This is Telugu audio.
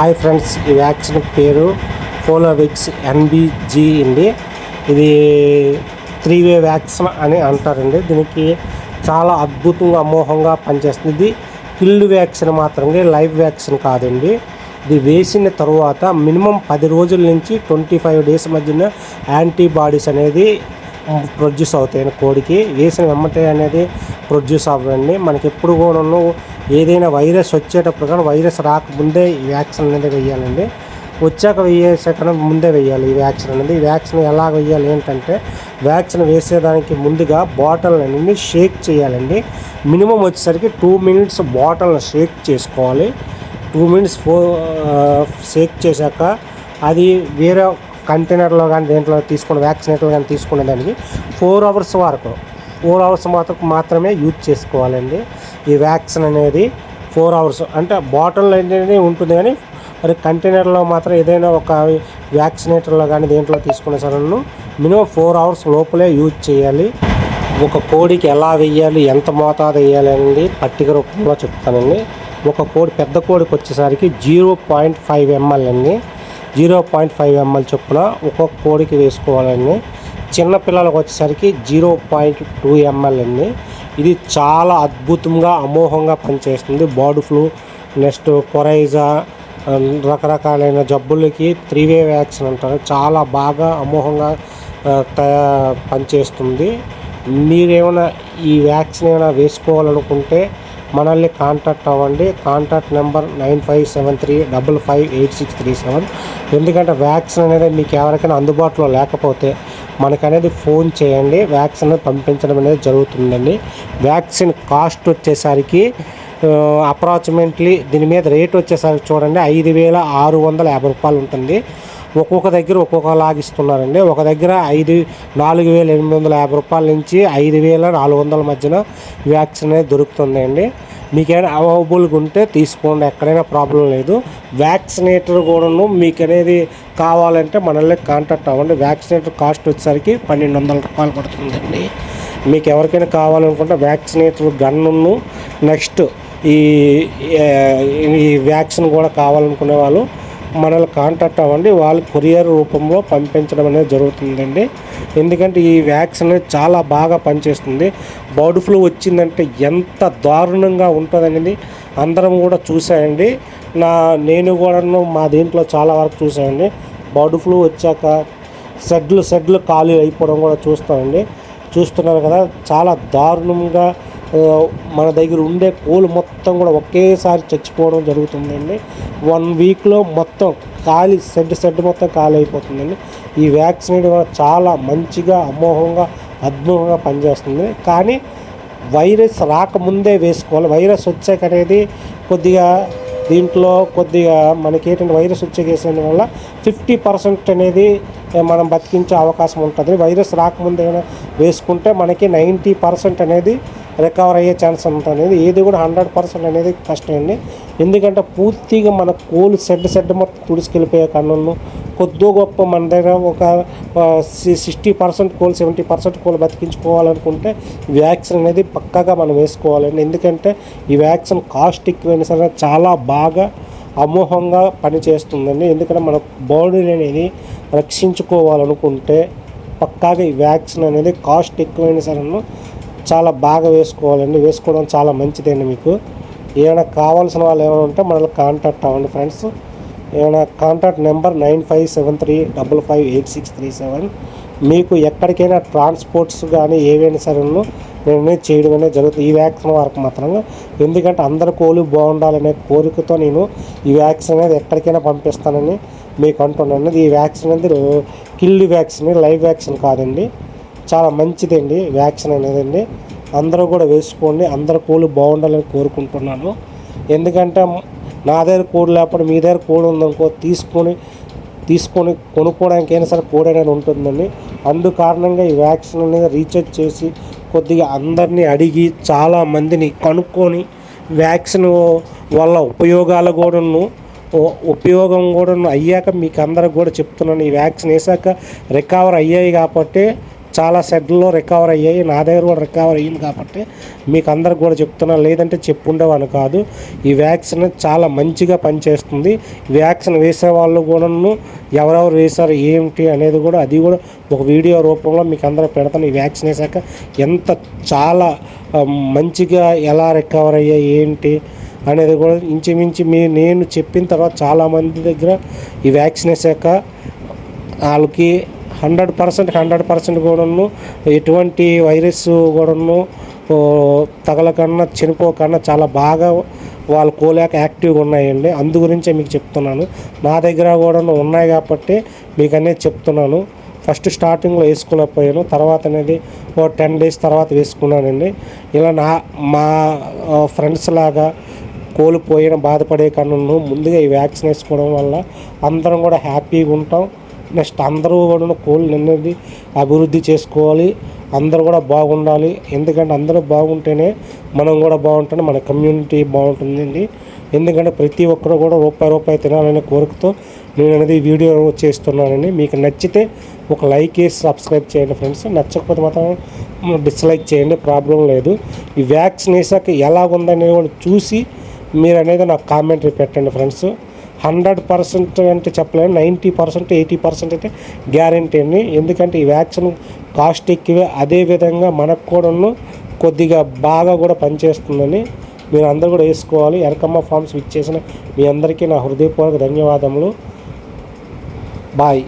హాయ్ ఫ్రెండ్స్ ఈ వ్యాక్సిన్ పేరు ఫోలోవిక్స్ ఎన్బిజి అండి. ఇది త్రీ వే వ్యాక్సిన్ అని అంటారండి. దీనికి చాలా అద్భుతంగా అమోహంగా పనిచేస్తుంది. ఇది కిల్డ్ వ్యాక్సిన్ మాత్రమే లైవ్ వ్యాక్సిన్ కాదండి. ఇది వేసిన తర్వాత మినిమం పది రోజుల నుంచి ట్వంటీ ఫైవ్ డేస్ మధ్యన యాంటీబాడీస్ అనేది ప్రొడ్యూస్ అవుతాయి. కోడికి వేసిన వెమ్మటే అనేది ప్రొడ్యూస్ అవ్వండి. మనకి ఎప్పుడు కూడా ఏదైనా వైరస్ వచ్చేటప్పుడు కానీ వైరస్ రాకముందే ఈ వ్యాక్సిన్ అనేది వేయాలండి. వచ్చాక వేసే కన్నా ముందే వేయాలి ఈ వ్యాక్సిన్ అనేది. ఈ వ్యాక్సిన్ ఎలా వేయాలి ఏంటంటే వ్యాక్సిన్ వేసేదానికి ముందుగా బాటిల్ అనేది షేక్ చేయాలండి. మినిమం వచ్చేసరికి టూ మినిట్స్ బాటిల్ని షేక్ చేసుకోవాలి. టూ మినిట్స్ ఫో షేక్ చేశాక అది వేరే కంటైనర్లో కానీ దేంట్లో తీసుకున్న వ్యాక్సినేట్లో కానీ తీసుకునే దానికి ఫోర్ అవర్స్ వరకు ఫోర్ అవర్స్ మాత్రం మాత్రమే యూజ్ చేసుకోవాలండి. ఈ వ్యాక్సిన్ అనేది ఫోర్ అవర్స్ అంటే బాటిల్ అనేది ఉంటుంది కానీ మరి కంటైనర్లో మాత్రం ఏదైనా ఒక వ్యాక్సినేటర్లో కానీ దేంట్లో తీసుకునే సరే మినిమం ఫోర్ అవర్స్ లోపలే యూజ్ చేయాలి. ఒక కోడికి ఎలా వేయాలి ఎంత మోతాదు వేయాలి అనేది పట్టిక రూపంలో చెప్తానండి. ఒక కోడి పెద్ద కోడికి వచ్చేసరికి జీరో పాయింట్ ఫైవ్ ఎంఎల్ అండి. జీరో పాయింట్ ఫైవ్ ఎంఎల్ చొప్పున ఒక్కొక్క కోడికి వేసుకోవాలండి. చిన్నపిల్లలకు వచ్చేసరికి జీరో పాయింట్ టూ ఎంఎల్ అండి. ఇది చాలా అద్భుతంగా అమోఘంగా పనిచేస్తుంది. బర్డ్ ఫ్లూ నెక్స్ట్ కొరైజా రకరకాలైన జబ్బులకి త్రీ వే వ్యాక్సిన్ అంటారు. చాలా బాగా అమోఘంగా తయా పనిచేస్తుంది. మీరేమైనా ఈ వ్యాక్సిన్ ఏమైనా వేసుకోవాలనుకుంటే మనల్ని కాంటాక్ట్ అవ్వండి. Contact number nine five seven three double five eight six three seven. ఎందుకంటే వ్యాక్సిన్ అనేది మీకు ఎవరికైనా అందుబాటులో లేకపోతే మనకనేది ఫోన్ చేయండి. వ్యాక్సిన్ పంపించడం అనేది జరుగుతుందండి. వ్యాక్సిన్ కాస్ట్ వచ్చేసరికి అప్రాక్సిమేట్లీ దీని మీద రేట్ వచ్చేసరికి చూడండి. ఐదు వేల ఆరు వందల యాభై రూపాయలు ఉంటుంది. ఒక్కొక్క దగ్గర ఒక్కొక్క లాగిస్తున్నారండి. ఒక దగ్గర ఐదు నాలుగు వేల ఎనిమిది వందల యాభై రూపాయల నుంచి ఐదు వేల నాలుగు వందల మధ్యన వ్యాక్సిన్ అనేది దొరుకుతుందండి. మీకేమైనా అవైలబుల్గా ఉంటే తీసుకోండి ఎక్కడైనా ప్రాబ్లం లేదు. వ్యాక్సినేటర్ కూడాను మీకు అనేది కావాలంటే మనల్ని కాంటాక్ట్ అవ్వండి. వ్యాక్సినేటర్ కాస్ట్ వచ్చేసరికి పన్నెండు వందల రూపాయలు పడుతుందండి. మీకు ఎవరికైనా కావాలనుకుంటే వ్యాక్సినేటర్ గన్ను నెక్స్ట్ ఈ ఈ వ్యాక్సిన్ కూడా కావాలనుకునే వాళ్ళు మనల్ని కాంటాక్ట్ అవ్వండి వాళ్ళు కొరియర్ రూపంలో పంపించడం అనేది జరుగుతుందండి. ఎందుకంటే ఈ వ్యాక్సిన్ అనేది చాలా బాగా పనిచేస్తుంది. బర్డ్ ఫ్లూ వచ్చిందంటే ఎంత దారుణంగా ఉంటుందనేది అందరం కూడా చూసాయండి నా నేను కూడాను మా దీంట్లో చాలా వరకు చూసానండి బర్డ్ ఫ్లూ వచ్చాక సెడ్లు సెడ్లు ఖాళీ అయిపోవడం కూడా చూస్తామండి. చూస్తున్నారు కదా చాలా దారుణంగా మన దగ్గర ఉండే కోళ్ళు మొత్తం కూడా ఒకేసారి చచ్చిపోవడం జరుగుతుందండి. వన్ వీక్లో మొత్తం ఖాళీ సెడ్ సెడ్ మొత్తం ఖాళీ అయిపోతుందండి. ఈ వ్యాక్సినేట్ కూడా చాలా మంచిగా అమోఘంగా అద్భుతంగా పనిచేస్తుంది. కానీ వైరస్ రాకముందే వేసుకోవాలి. వైరస్ వచ్చాక అనేది కొద్దిగా దీంట్లో కొద్దిగా మనకి ఏంటంటే వైరస్ వచ్చే కేసు వల్ల ఫిఫ్టీ పర్సెంట్ అనేది మనం బతికించే అవకాశం ఉంటుంది. వైరస్ రాకముందే వేసుకుంటే మనకి నైంటీ పర్సెంట్ అనేది రికవర్ అయ్యే ఛాన్స్ ఉంటుంది ఏది కూడా హండ్రెడ్ పర్సెంట్ అనేది కష్టం అండి. ఎందుకంటే పూర్తిగా మన కోలు సెడ్ సెడ్ మొత్తం తుడిసుకెళ్ళిపోయే కన్నులను కొద్దో గొప్ప మన దగ్గర ఒక సిక్స్టీ పర్సెంట్ కోల్ సెవెంటీ పర్సెంట్ కోల్ బతికించుకోవాలనుకుంటే వ్యాక్సిన్ అనేది పక్కాగా మనం వేసుకోవాలండి. ఎందుకంటే ఈ వ్యాక్సిన్ కాస్ట్ ఎక్కువైనా సరే చాలా బాగా అమోహంగా పనిచేస్తుందండి. ఎందుకంటే మన బాడీని అనేది రక్షించుకోవాలనుకుంటే పక్కాగా ఈ వ్యాక్సిన్ అనేది కాస్ట్ ఎక్కువైనా సరే చాలా బాగా వేసుకోవాలండి. వేసుకోవడం చాలా మంచిదండి మీకు. ఏమైనా కావాల్సిన వాళ్ళు ఏమైనా ఉంటే మనల్ని కాంటాక్ట్ అవ్వండి ఫ్రెండ్స్. ఏమైనా contact number nine five seven three double five eight six three seven. మీకు ఎక్కడికైనా ట్రాన్స్పోర్ట్స్ కానీ ఏవైనా సరే నేను చేయడం అనేది జరుగుతుంది. ఈ వ్యాక్సిన్ వరకు మాత్రంగా ఎందుకంటే అందరు కోళ్ళు బాగుండాలనే కోరికతో నేను ఈ వ్యాక్సిన్ అనేది ఎక్కడికైనా పంపిస్తానని మీకు అంటున్నాను. ఈ వ్యాక్సిన్ అనేది కిల్డ్ వ్యాక్సిన్ లైవ్ వ్యాక్సిన్ కాదండి. చాలా మంచిదండి వ్యాక్సిన్ అనేది అండి అందరూ కూడా వేసుకోండి అందరు కోళ్ళు బాగుండాలని కోరుకుంటున్నాను. ఎందుకంటే నా దగ్గర కోడి లేకపోతే మీ దగ్గర కోడి ఉందనుకో తీసుకొని తీసుకొని కొనుక్కోవడానికి అయినా సరే కోడి అనేది ఉంటుందండి. అందు కారణంగా ఈ వ్యాక్సిన్ అనేది రీఛార్జ్ చేసి కొద్దిగా అందరినీ అడిగి చాలా మందిని కనుక్కొని వ్యాక్సిన్ వల్ల ఉపయోగాలు కూడాను ఉపయోగం కూడా అయ్యాక మీకు అందరికి కూడా చెప్తున్నాను. ఈ వ్యాక్సిన్ వేసాక రికవర్ అయ్యాయి కాబట్టి చాలా సెడ్లో రికవర్ అయ్యాయి. నా దగ్గర కూడా రికవర్ అయ్యింది కాబట్టి మీకు అందరికి కూడా చెప్తున్నా లేదంటే చెప్పుండేవాను కాదు. ఈ వ్యాక్సిన్ చాలా మంచిగా పనిచేస్తుంది. వ్యాక్సిన్ వేసే వాళ్ళు కూడాను ఎవరెవరు వేశారు ఏంటి అనేది కూడా అది కూడా ఒక వీడియో రూపంలో మీకు అందరూ పెడతాను. ఈ వ్యాక్సిన్ వేసాక ఎంత చాలా మంచిగా ఎలా రికవర్ అయ్యాయి ఏంటి అనేది కూడా ఇంచుమించు మీ నేను చెప్పిన తర్వాత చాలామంది దగ్గర ఈ వ్యాక్సిన్ వేసాక వాళ్ళకి హండ్రెడ్ పర్సెంట్ హండ్రెడ్ పర్సెంట్ కూడాను ఎటువంటి వైరస్ కూడాను తగలకన్నా చనిపోకన్నా చాలా బాగా వాళ్ళు కోలేక యాక్టివ్గా ఉన్నాయండి. అందు గురించే మీకు చెప్తున్నాను. నా దగ్గర కూడా ఉన్నాయి కాబట్టి మీకు అనేది చెప్తున్నాను. ఫస్ట్ స్టార్టింగ్లో వేసుకోలేకపోయాను. తర్వాత అనేది ఓ టెన్ డేస్ తర్వాత వేసుకున్నానండి. ఇలా నా మా ఫ్రెండ్స్ లాగా కోల్పోయిన బాధపడే కన్నా ముందుగా ఈ వ్యాక్సిన్ వేసుకోవడం వల్ల అందరం కూడా హ్యాపీగా ఉంటాం. నెక్స్ట్ అందరూ కూడా కోళ్ళు అనేది అభివృద్ధి చేసుకోవాలి. అందరూ కూడా బాగుండాలి. ఎందుకంటే అందరూ బాగుంటేనే మనం కూడా బాగుంటేనే మన కమ్యూనిటీ బాగుంటుందండి. ఎందుకంటే ప్రతి ఒక్కరు కూడా రూపాయి రూపాయి తినాలనే కోరికతో నేను అనేది వీడియో చేస్తున్నానండి. మీకు నచ్చితే ఒక లైక్ వేసి సబ్స్క్రైబ్ చేయండి ఫ్రెండ్స్. నచ్చకపోతే మాత్రం డిస్లైక్ చేయండి ప్రాబ్లం లేదు. ఈ వ్యాక్సిన్ వేసాక ఎలా ఉందనేది కూడా చూసి మీరు అనేది నాకు కామెంటరీ పెట్టండి ఫ్రెండ్స్. హండ్రెడ్ పర్సెంట్ అంటే చెప్పలేను నైంటీ పర్సెంట్ ఎయిటీ పర్సెంట్ అయితే గ్యారంటీ అండి. ఎందుకంటే ఈ వ్యాక్సిన్ కాస్ట్ ఎక్కువే అదేవిధంగా మనకు కూడాను కొద్దిగా బాగా కూడా పనిచేస్తుందని మీరు అందరూ కూడా వేసుకోవాలి. ఎరకమ్మ ఫార్మ్స్ ఇచ్చేసిన మీ అందరికీ నా హృదయపూర్వక ధన్యవాదములు. బాయ్.